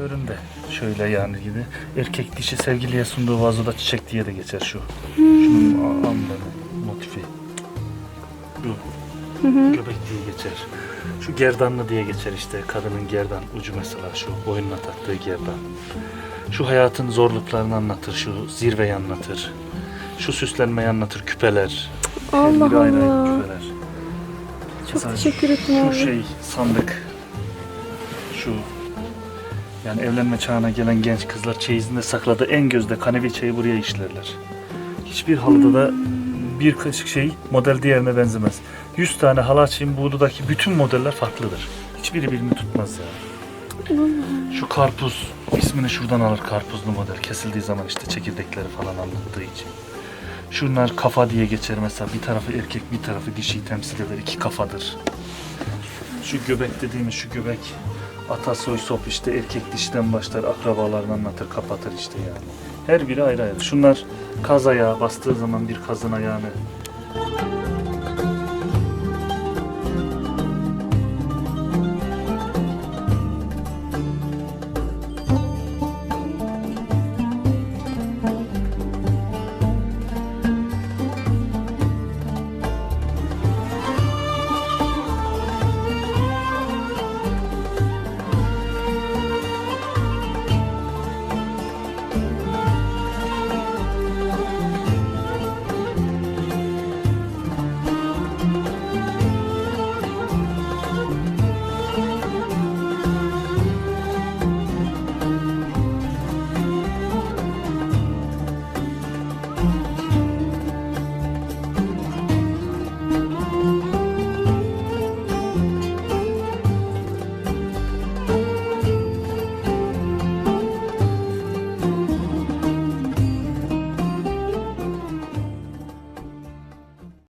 Eli böğründe şöyle yani gibi. Erkek dişi sevgiliye sunduğu vazoda çiçek diye de geçer şu. Şunun a- amblemi, motifi. Bu. Göbek diye geçer. Şu gerdanlı diye geçer işte. Kadının gerdan ucu mesela şu boynuna taktığı gerdan. Şu hayatın zorluklarını anlatır, şu zirveyi anlatır. Şu süslenmeyi anlatır, küpeler. Her Allah ayrı ayrı Allah. küpeler. Çok Mesela teşekkür ederim Şu abi. şey sandık. Şu yani evlenme çağına gelen genç kızlar çeyizinde sakladığı en gözde kanevi çayı buraya işlerler. Hiçbir halıda da bir kaşık şey model diğerine benzemez. 100 tane halı açayım buğdudaki bütün modeller farklıdır. Hiçbiri birbirini tutmaz ya. Şu karpuz ismini şuradan alır karpuzlu model. Kesildiği zaman işte çekirdekleri falan anlattığı için. Şunlar kafa diye geçer mesela. Bir tarafı erkek bir tarafı dişiyi temsil eder. iki kafadır. Şu göbek dediğimiz şu göbek atasoy sop işte erkek dişiden başlar akrabalarını anlatır kapatır işte yani. Her biri ayrı ayrı. Şunlar kaz ayağı bastığı zaman bir kazın ayağını